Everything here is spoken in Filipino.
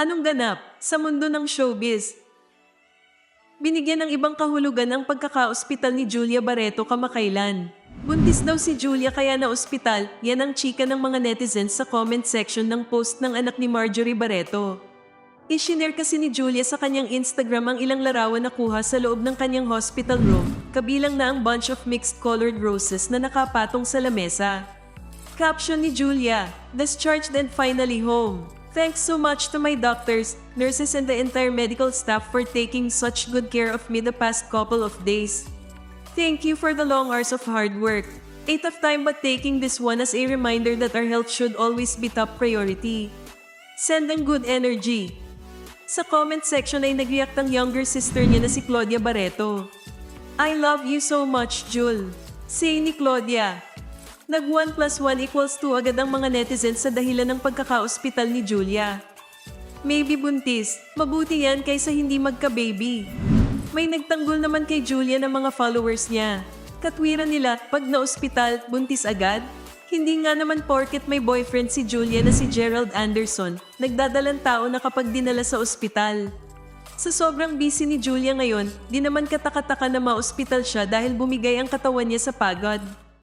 Anong ganap sa mundo ng showbiz? Binigyan ng ibang kahulugan ang pagkaka-ospital ni Julia Barreto kamakailan. Buntis daw si Julia kaya na ospital, yan ang chika ng mga netizens sa comment section ng post ng anak ni Marjorie Barreto. Ishiner kasi ni Julia sa kanyang Instagram ang ilang larawan na kuha sa loob ng kanyang hospital room, kabilang na ang bunch of mixed colored roses na nakapatong sa lamesa. Caption ni Julia, discharged and finally home. Thanks so much to my doctors, nurses and the entire medical staff for taking such good care of me the past couple of days. Thank you for the long hours of hard work. A tough time but taking this one as a reminder that our health should always be top priority. Sending good energy. Sa comment section ay nag-react ang younger sister niya na si Claudia Barreto. I love you so much, Jul. Say ni Claudia. Nag 1 plus 1 equals 2 agad ang mga netizens sa dahilan ng pagkaka-ospital ni Julia. Maybe buntis, mabuti yan kaysa hindi magka-baby. May nagtanggol naman kay Julia ng mga followers niya. Katwiran nila, pag na-ospital, buntis agad? Hindi nga naman porket may boyfriend si Julia na si Gerald Anderson, nagdadalang tao na kapag dinala sa ospital. Sa sobrang busy ni Julia ngayon, di naman katakataka na ma-ospital siya dahil bumigay ang katawan niya sa pagod.